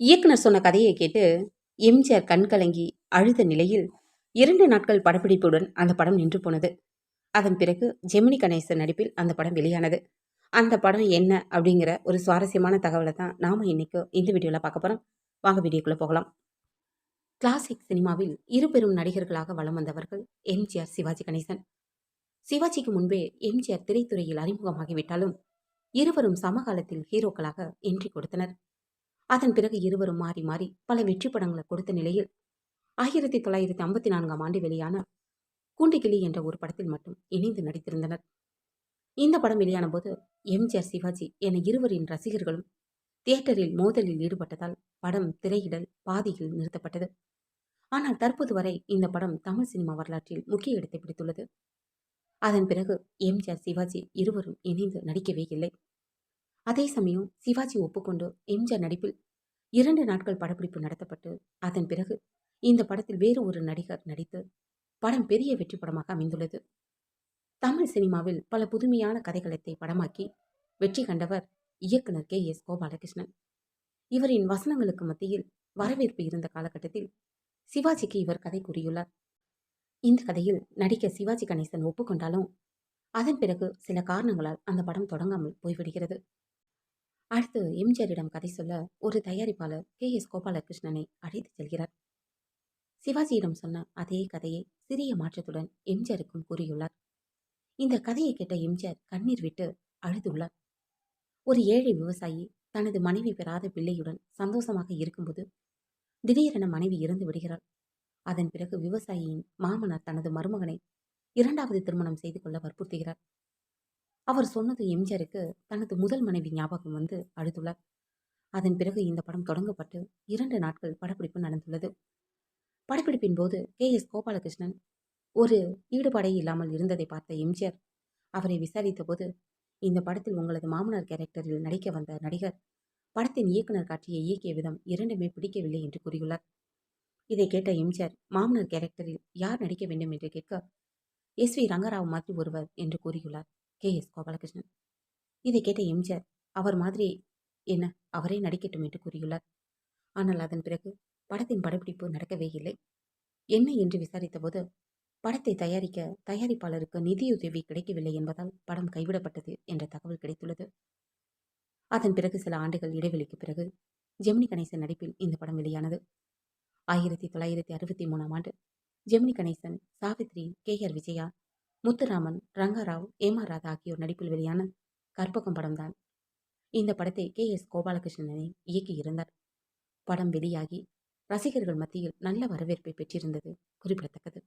இயக்குனர் சொன்ன கதையை கேட்டு எம்ஜிஆர் கண் கலங்கி அழுத நிலையில் இரண்டு நாட்கள் படப்பிடிப்புடன் அந்த படம் நின்று போனது. அதன் பிறகு ஜெமினி கணேசன் நடிப்பில் அந்த படம் வெளியானது. அந்த படம் என்ன அப்படிங்கிற ஒரு சுவாரஸ்யமான தகவலை தான் நாம் இன்னைக்கு இந்த வீடியோவில் பார்க்க போகிறோம் வாங்க வீடியோக்குள்ளே போகலாம். கிளாசிக் சினிமாவில் இரு பெரும் நடிகர்களாக வலம் வந்தவர்கள் எம்ஜிஆர் சிவாஜி கணேசன். சிவாஜிக்கு முன்பே எம்ஜிஆர் திரைத்துறையில் அறிமுகமாகிவிட்டாலும் இருவரும் சமகாலத்தில் ஹீரோக்களாக என்ட்ரி கொடுத்தனர். அதன் பிறகு இருவரும் மாறி மாறி பல வெற்றி படங்களை கொடுத்த நிலையில் ஆயிரத்தி தொள்ளாயிரத்தி ஐம்பத்தி நான்காம் ஆண்டு வெளியான கூண்டிகிளி என்ற ஒரு படத்தில் மட்டும் இணைந்து நடித்திருந்தனர். இந்த படம் வெளியான போது எம்ஜிஆர் சிவாஜி என இருவரின் ரசிகர்களும் தியேட்டரில் மோதலில் ஈடுபட்டதால் படம் திரையிடல் பாதியில் நிறுத்தப்பட்டது. ஆனால் தற்போது வரை இந்த படம் தமிழ் சினிமா வரலாற்றில் முக்கிய இடத்தை பிடித்துள்ளது. அதன் பிறகு எம்ஜிஆர் சிவாஜி இருவரும் இணைந்து நடிக்கவே இல்லை. அதே சமயம் சிவாஜி ஒப்புக்கொண்டு எம்ஜிஆர் நடிப்பில் இரண்டு நாட்கள் படப்பிடிப்பு நடத்தப்பட்டு அதன் பிறகு இந்த படத்தில் வேறு ஒரு நடிகர் நடித்து படம் பெரிய வெற்றி படமாக அமைந்துள்ளது. தமிழ் சினிமாவில் பல புதுமையான கதைகளத்தை படமாக்கி வெற்றி கண்டவர் இயக்குனர் கே. எஸ். கோபாலகிருஷ்ணன். இவரின் வசனங்களுக்கு மத்தியில் வரவேற்பு இருந்த காலகட்டத்தில் சிவாஜிக்கு இவர் கதை கூறியுள்ளார். இந்த கதையில் நடிக்க சிவாஜி கணேசன் ஒப்புக்கொண்டாலும் அதன் பிறகு சில காரணங்களால் அந்த படம் தொடங்காமல் போய்விடுகிறது. அடுத்து எம்ஜிஆரிடம் கதை சொல்ல ஒரு தயாரிப்பாளர் கே. எஸ். கோபாலகிருஷ்ணனை அழைத்து செல்கிறார். சிவாஜியிடம் சொன்ன அதே கதையை சிறிய மாற்றத்துடன் எம்ஜிஆருக்கும் கூறியுள்ளார். இந்த கதையை கேட்ட எம்ஜிஆர் கண்ணீர் விட்டு அழுதுள்ளார். ஒரு ஏழை விவசாயி தனது மனைவி பெறாத பிள்ளையுடன் சந்தோஷமாக இருக்கும்போது திடீரென மனைவி இறந்து விடுகிறாள். அதன் பிறகு விவசாயியின் மாமனார் தனது மருமகனை இரண்டாவது திருமணம் செய்து கொள்ள வற்புறுத்துகிறார். அவர் சொன்னது எம்ஜிஆருக்கு தனது முதல் மனைவி ஞாபகம் வந்து அழுதுள்ளார் அதன் பிறகு இந்த படம் தொடங்கப்பட்டு இரண்டு நாட்கள் படப்பிடிப்பு நடந்துள்ளது. படப்பிடிப்பின் போது கே. எஸ். கோபாலகிருஷ்ணன் ஒரு ஈடுபாடே இல்லாமல் இருந்ததை பார்த்த எம்ஜிஆர் அவரை விசாரித்த போது இந்த படத்தில் உங்களது மாமனார் கேரக்டரில் நடிக்க வந்த நடிகர் படத்தின் இயக்குனர் காட்சியை இயக்கிய விதம் இரண்டுமே பிடிக்கவில்லை என்று கூறியுள்ளார். இதை கேட்ட எம்ஜிஆர் மாமனார் கேரக்டரில் யார் நடிக்க வேண்டும் என்று கேட்க எஸ். வி. ரங்கராவ் மாதிரி ஒருவர் என்று கூறியுள்ளார். கே. எஸ். கோபாலகிருஷ்ணன். இதை கேட்ட எம்ஜிஆர் அவர் மாதிரி என்ன அவரே நடிக்கட்டும் என்று கூறியுள்ளார். ஆனால் அதன் பிறகு படத்தின் படப்பிடிப்பு நடக்கவே இல்லை. என்ன என்று விசாரித்தபோது படத்தை தயாரிக்க தயாரிப்பாளருக்கு நிதியுதவி கிடைக்கவில்லை என்பதால் படம் கைவிடப்பட்டது என்ற தகவல் கிடைத்துள்ளது. அதன் பிறகு சில ஆண்டுகள் இடைவெளிக்கு பிறகு ஜெமினி கணேசன் நடிப்பில் இந்த படம் வெளியானது. ஆயிரத்தி தொள்ளாயிரத்தி அறுபத்தி மூணாம் ஆண்டு ஜெமினி கணேசன் சாவித்ரி கே. ஆர். விஜயா முத்துராமன் ரங்கராவ் ஏமாராதா ராதா ஆகியோர் நடிப்பில் வெளியான கற்பகம் படம்தான். இந்த படத்தை கே. எஸ். கோபாலகிருஷ்ணனை இயக்கியிருந்தார் படம் வெளியாகி ரசிகர்கள் மத்தியில் நல்ல வரவேற்பை பெற்றிருந்தது குறிப்பிடத்தக்கது.